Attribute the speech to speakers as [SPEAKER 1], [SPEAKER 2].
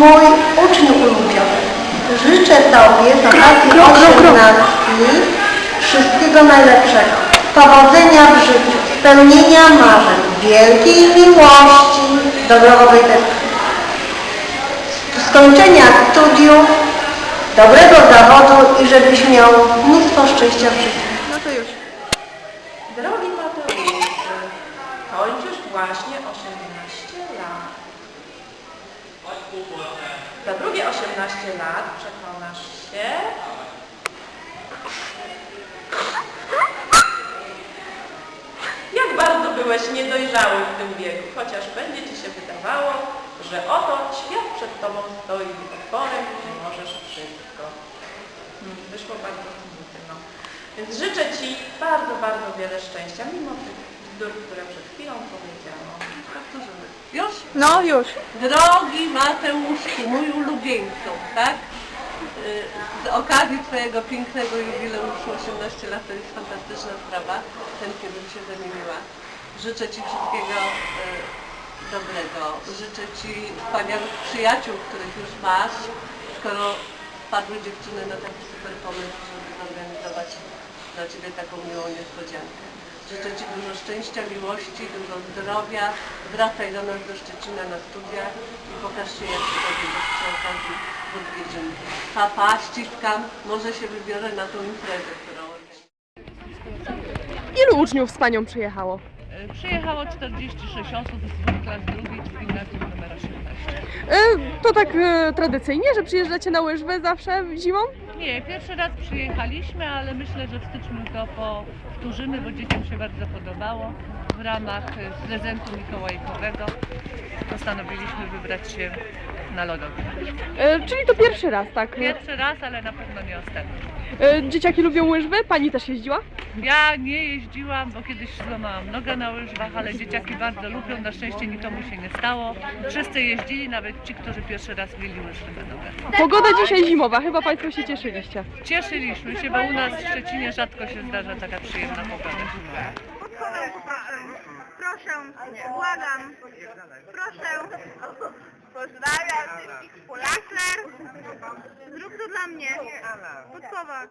[SPEAKER 1] Mój uczniu ulubiony, życzę Tobie
[SPEAKER 2] krok, krok.
[SPEAKER 1] osiemnastki wszystkiego najlepszego. Powodzenia w życiu, spełnienia marzeń, wielkiej miłości do deski. Skończenia studiów, dobrego zawodu i żebyś miał mnóstwo szczęścia w życiu.
[SPEAKER 2] No to już.
[SPEAKER 3] Drogi Mateuszu, kończysz właśnie 18 lat. Za drugie 18 lat przekonasz się, jak bardzo byłeś niedojrzały w tym wieku, chociaż będzie Ci się wydawało, że oto świat przed Tobą stoi otworem i możesz wszystko. Hmm, Wyszło bardzo smutno. No. Więc życzę Ci bardzo, bardzo wiele szczęścia, mimo tych bzdur, które przed chwilą powiedziałam.
[SPEAKER 4] Powtórzymy. Już?
[SPEAKER 2] No już.
[SPEAKER 4] Drogi Mateuszku, mój ulubieńcu, tak? Y, Z okazji Twojego pięknego jubileuszu 18 lat to jest fantastyczna sprawa. Chętnie bym się zamieniła. Życzę Ci wszystkiego y, dobrego. Życzę Ci wspaniałych przyjaciół, których już masz. Skoro wpadły dziewczyny na taki super pomysł, żeby zorganizować dla Ciebie taką miłą niespodziankę. Życzę Ci dużo szczęścia, miłości, dużo zdrowia. Wracaj do nas do Szczecina na studia i pokaż się, jak Ci to będzie przy okazji w odwiedziny. Papa, ściskam. Może się wybiorę na tą imprezę, którą.
[SPEAKER 2] Ilu uczniów z panią przyjechało?
[SPEAKER 5] E, Przyjechało 46 osób z klas drugiej z gimnazjum nr 18.
[SPEAKER 2] Y, to tak y, tradycyjnie, że przyjeżdżacie na łyżwy zawsze zimą?
[SPEAKER 5] Nie, pierwszy raz przyjechaliśmy, ale myślę, że w styczniu to powtórzymy, bo dzieciom się bardzo podobało. W ramach e, prezentu mikołajkowego postanowiliśmy wybrać się na lodowiec.
[SPEAKER 2] Y, czyli to pierwszy raz, tak?
[SPEAKER 5] Pierwszy raz, ale na pewno nie ostatni.
[SPEAKER 2] Y, dzieciaki lubią łyżwy? Pani też jeździła?
[SPEAKER 5] Ja nie jeździłam, bo kiedyś złamałam nogę na łyżwach, ale dzieciaki bardzo lubią, na szczęście nikomu się nie stało. Wszyscy jeździli, nawet ci, którzy pierwszy raz mieli łyżwy na nogę.
[SPEAKER 2] Pogoda dzisiaj zimowa, chyba państwo się cieszyliście.
[SPEAKER 5] Cieszyliśmy się, bo u nas w Szczecinie rzadko się zdarza taka przyjemna pogoda.
[SPEAKER 6] Proszę, błagam. Proszę. Pozdrawiam Polaków. Zrób to dla mnie. Podkowa.